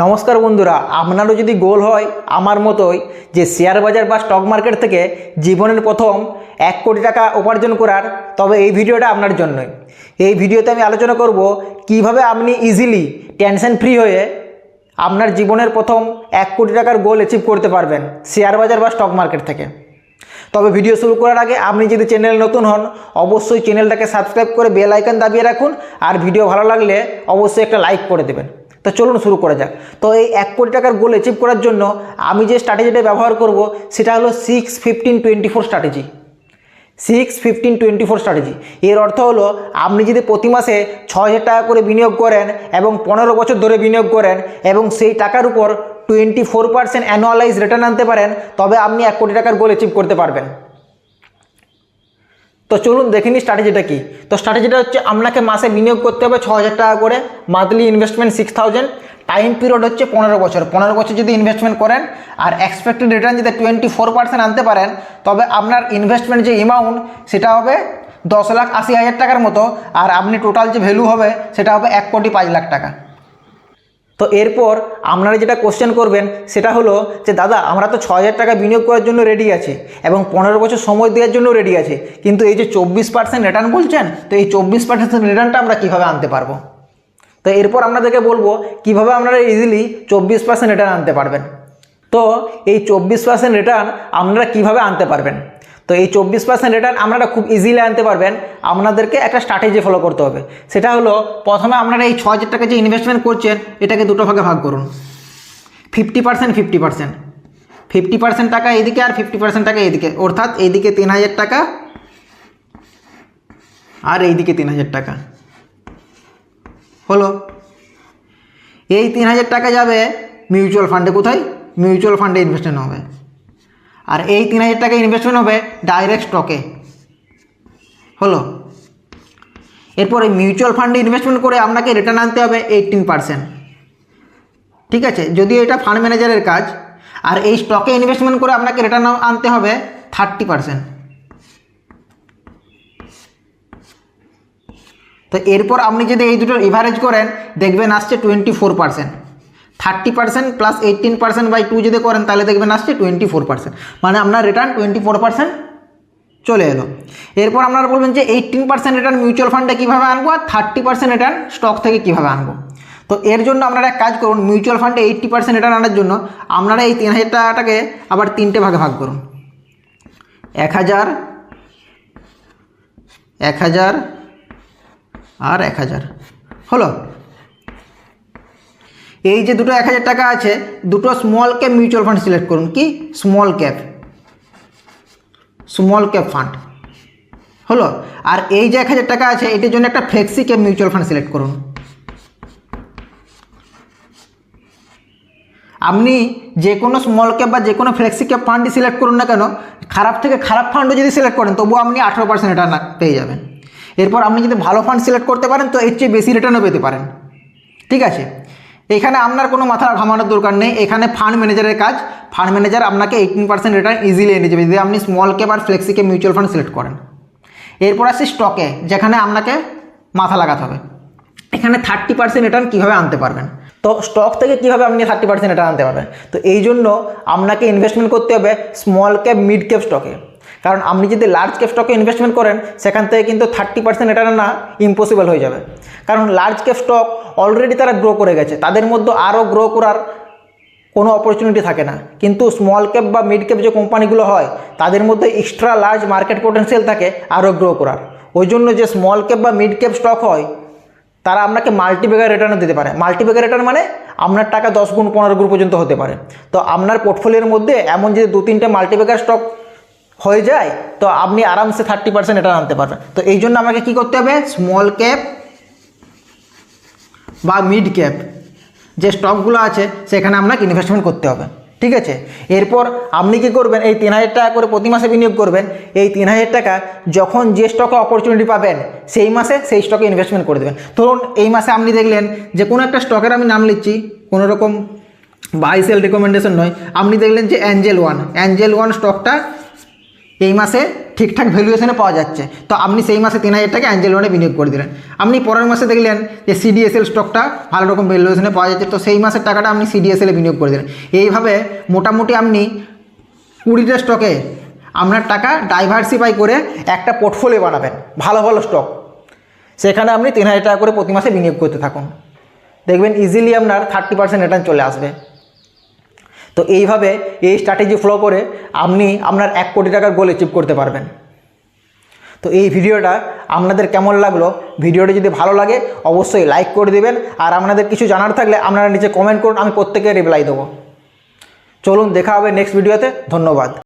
নমস্কার বন্ধুরা, আপনারও যদি গোল হয়, আমার মতোই যে শেয়ার বাজার বা স্টক মার্কেট থেকে জীবনের প্রথম এক কোটি টাকা উপার্জন করার তবে এই ভিডিওটা আপনার জন্যই। এই ভিডিওতে আমি আলোচনা করব কীভাবে আপনি ইজিলি টেনশন ফ্রি হয়ে আপনার জীবনের প্রথম এক কোটি টাকার গোল অ্যাচিভ করতে পারবেন শেয়ার বাজার বা স্টক মার্কেট থেকে। তবে ভিডিও শুরু করার আগে আপনি যদি চ্যানেল নতুন হন, অবশ্যই চ্যানেলটাকে সাবস্ক্রাইব করে বেল আইকন দাবিয়ে রাখুন, আর ভিডিও ভালো লাগলে অবশ্যই একটা লাইক করে দেবেন। তো চলুন শুরু করা যাক। তো এই এক কোটি টাকার গোল অ্যাচিভ করার জন্য আমি যে স্ট্র্যাটেজিটা ব্যবহার করব, সেটা হলো six fifteen twenty four strategy six fifteen twenty four strategy এর অর্থ হলো, আপনি যদি প্রতি মাসে ছ হাজার টাকা করে বিনিয়োগ করেন এবং পনেরো বছর ধরে বিনিয়োগ করেন এবং সেই টাকার উপর twenty four percent annualize return আনতে পারেন, তবে আপনি এক কোটি টাকার গোল অ্যাচিভ করতে পারবেন। তো চলুন দেখে নিই স্ট্র্যাটেজিটা কী। তো স্ট্র্যাটেজিটা হচ্ছে আপনাকে মাসে বিনিয়োগ করতে হবে ছ হাজার টাকা করে monthly investment six thousand time period হচ্ছে পনেরো বছর। পনেরো বছর যদি ইনভেস্টমেন্ট করেন আর এক্সপেক্টেড রিটার্ন যদি টোয়েন্টি ফোর পার্সেন্ট আনতে পারেন, তবে আপনার ইনভেস্টমেন্ট যে অ্যামাউন্ট সেটা হবে দশ লাখ আশি হাজার টাকার মতো, আর আপনি টোটাল যে ভ্যালু হবে, সেটা হবে এক কোটি পাঁচ লাখ টাকা। তো এরপর আপনারা যেটা কোশ্চেন করবেন, সেটা হলো যে, দাদা, আমরা তো ছ হাজার টাকা বিনিয়োগ করার জন্য রেডি আছি এবং পনেরো বছর সময় দেওয়ার জন্য রেডি আছে। কিন্তু এই যে চব্বিশ পার্সেন্ট রিটার্ন বলছেন, তো এই চব্বিশ পার্সেন্ট রিটার্নটা আমরা কীভাবে আনতে পারব? তো এরপর আপনাদেরকে বলব, কীভাবে আপনারা ইজিলি চব্বিশ পার্সেন্ট রিটার্ন আনতে পারবেন। তো এই চব্বিশ পার্সেন্ট রিটার্ন আপনারা কীভাবে আনতে পারবেন? তো এই চব্বিশ পার্সেন্ট রিটার্ন আপনারা খুব ইজিলি আনতে পারবেন। আপনাদেরকে একটা স্ট্র্যাটেজি ফলো করতে হবে। সেটা হলো, প্রথমে আপনারা এই ছ হাজার টাকা যে ইনভেস্টমেন্ট করছেন, এটাকে দুটো ভাগে ভাগ করুন। Fifty percent fifty percent fifty percent টাকা এইদিকে আর ফিফটি পার্সেন্ট টাকা এইদিকে অর্থাৎ এইদিকে তিন হাজার টাকা আর এইদিকে তিন হাজার টাকা। হলো? এই তিন হাজার টাকা যাবে মিউচুয়াল ফান্ডে কোথায়? মিউচুয়াল ফান্ডে ইনভেস্টমেন্ট হবে। আর এই তিন হাজার টাকা ইনভেস্টমেন্ট হবে ডাইরেক্ট স্টকে হলো। এরপরে মিউচুয়াল ফান্ডে ইনভেস্টমেন্ট করে আপনাকে রিটার্ন আনতে হবে এইটিন পার্সেন্ট ঠিক আছে? যদিও এটা ফান্ড ম্যানেজারের কাজ, আর এই স্টকে ইনভেস্টমেন্ট করে আপনাকে রিটার্ন আনতে হবে থার্টি পার্সেন্ট তো এরপর আপনি যদি এই দুটোর এভারেজ করেন, দেখবেন আসছে twenty four percent thirty percent plus eighteen percent by two যদি করেন, তাহলে দেখবেন আসছে টোয়েন্টি ফোর পার্সেন্ট। মানে আপনার রিটার্ন টোয়েন্টি ফোর পার্সেন্ট চলে এলো। এরপর আপনারা বলবেন যে এইটিন পার্সেন্ট রিটার্ন মিউচুয়াল ফান্ডে কীভাবে আনব আর থার্টি পার্সেন্ট রিটার্ন স্টক থেকে কীভাবে আনব? তো এর জন্য আপনারা এক কাজ করুন মিউচুয়াল ফান্ডে এইট্টি পার্সেন্ট রিটার্ন আনার জন্য আপনারা এই তিন হাজার টাকাটাকে আবার তিনটে ভাগে ভাগ করুন। এক হাজার এক হাজার আর এক হাজার। হলো? এই যে দুটো এক হাজার টাকা আছে, দুটো small cap mutual fund select করুন। কি? Small cap small cap fund হলো? আর এই যে এক হাজার টাকা আছে, এটির জন্য একটা flexi cap mutual fund select করুন। আপনি যে কোনো স্মল ক্যাপ বা যে কোনো ফ্লেক্সি ক্যাপ ফান্ডই সিলেক্ট করুন না কেন, খারাপ থেকে খারাপ ফান্ডও যদি সিলেক্ট করেন, তবুও আপনি আঠেরো পার্সেন্ট রিটার্ন পেয়ে যাবেন। এরপর আপনি যদি ভালো ফান্ড সিলেক্ট করতে পারেন, তো এর চেয়ে বেশি রিটার্নও পেতে পারেন। ঠিক আছে? এখানে আপনার কোনো মাথা ঘামানোর দরকার নেই। এখানে ফান্ড ম্যানেজারের কাজ। ফান্ড ম্যানেজার আপনাকে এইটিন পার্সেন্ট রিটার্ন ইজিলি এনে যাবে যদি আপনি স্মল ক্যাপ আর flexi cap mutual fund select করেন। এরপর আসছে স্টকে যেখানে আপনাকে মাথা লাগাতে হবে। এখানে থার্টি পার্সেন্ট রিটার্ন কীভাবে আনতে পারবেন? তো স্টক থেকে কীভাবে আপনি থার্টি পার্সেন্ট রিটার্ন আনতে পারবেন? তো এই জন্য আপনাকে ইনভেস্টমেন্ট করতে হবে স্মল ক্যাপ মিড ক্যাপ স্টকে কারণ আপনি যদি লার্জ ক্যাপ স্টকে ইনভেস্টমেন্ট করেন, সেখান থেকে কিন্তু থার্টি পার্সেন্ট রিটার্ন না ইম্পসিবল হয়ে যাবে। কারণ লার্জ ক্যাপ স্টক অলরেডি তারা গ্রো করে গেছে, তাদের মধ্যে আরও গ্রো করার কোনো অপরচুনিটি থাকে না। কিন্তু স্মল ক্যাপ বা মিড ক্যাপ যে কোম্পানিগুলো হয়, তাদের মধ্যে এক্সট্রা লার্জ মার্কেট পোটেন্সিয়াল থাকে আরও গ্রো করার। ওই জন্য যে স্মল ক্যাপ বা মিড ক্যাপ স্টক হয়, তারা আপনাকে মাল্টিবেগার রিটার্নও দিতে পারে। মাল্টিবেগার রিটার্ন মানে আপনার টাকা দশ গুণ পনেরো গুণ পর্যন্ত হতে পারে। তো আপনার পোর্টফোলিওর মধ্যে এমন যে দু তিনটে মাল্টিবেগার স্টক হয়ে যায়, তো আপনি আরামসে থার্টি পার্সেন্ট রিটার্ন আনতে পারবেন। তো এই জন্য আমাকে কী করতে হবে? স্মল ক্যাপ বা মিড ক্যাপ যে স্টকগুলো আছে, সেখানে আপনাকে ইনভেস্টমেন্ট করতে হবে। ঠিক আছে? এরপর আপনি কি করবেন? এই তিন হাজার টাকা করে প্রতি মাসে বিনিয়োগ করবেন। এই তিন হাজার টাকা যখন যে স্টকে অপরচুনিটি পাবেন, সেই মাসে সেই স্টকে ইনভেস্টমেন্ট করে দেবেন। ধরুন, এই মাসে আপনি দেখলেন যে কোনো একটা স্টকের আমি নাম লিখছি, কোনো রকম বাই সেল রেকমেন্ডেশন নয়। আপনি দেখলেন যে অ্যাঞ্জেল ওয়ান অ্যাঞ্জেল ওয়ান স্টকটা এই মাসে ঠিকঠাক ভ্যালুয়েশনে পাওয়া যাচ্ছে। তো আপনি সেই মাসে তিন হাজার টাকা অ্যাঞ্জেল ওয়ানে বিনিয়োগ করে দিলেন। আপনি পরের মাসে দেখলেন যে সিডিএসএল স্টকটা ভালো রকম ভ্যালুয়েশনে পাওয়া যাচ্ছে। তো সেই মাসের টাকাটা আপনি সিডিএসএলে বিনিয়োগ করে দিলেন। এইভাবে মোটামুটি আপনি কুড়িটা স্টকে আপনার টাকা ডাইভার্সিফাই করে একটা পোর্টফোলিও বানাবেন। ভালো ভালো স্টক সেখানে আপনি তিন হাজার টাকা করে প্রতি মাসে বিনিয়োগ করতে থাকুন। দেখবেন ইজিলি আপনার থার্টি পার্সেন্ট রিটার্ন চলে আসবে। তো এইভাবে এই স্ট্র্যাটেজি ফলো করে আপনি আপনার এক কোটি টাকার গোল অ্যাচিভ করতে পারবেন। তো এই ভিডিওটা আপনাদের কেমন লাগল? ভিডিওটি যদি ভালো লাগে, অবশ্যই লাইক করে দেবেন। আর আপনাদের কিছু জানার থাকলে আপনারা নিচে কমেন্ট করুন, আমি প্রত্যেকে রিপ্লাই দেবো। চলুন, দেখা হবে নেক্সট ভিডিওতে ধন্যবাদ।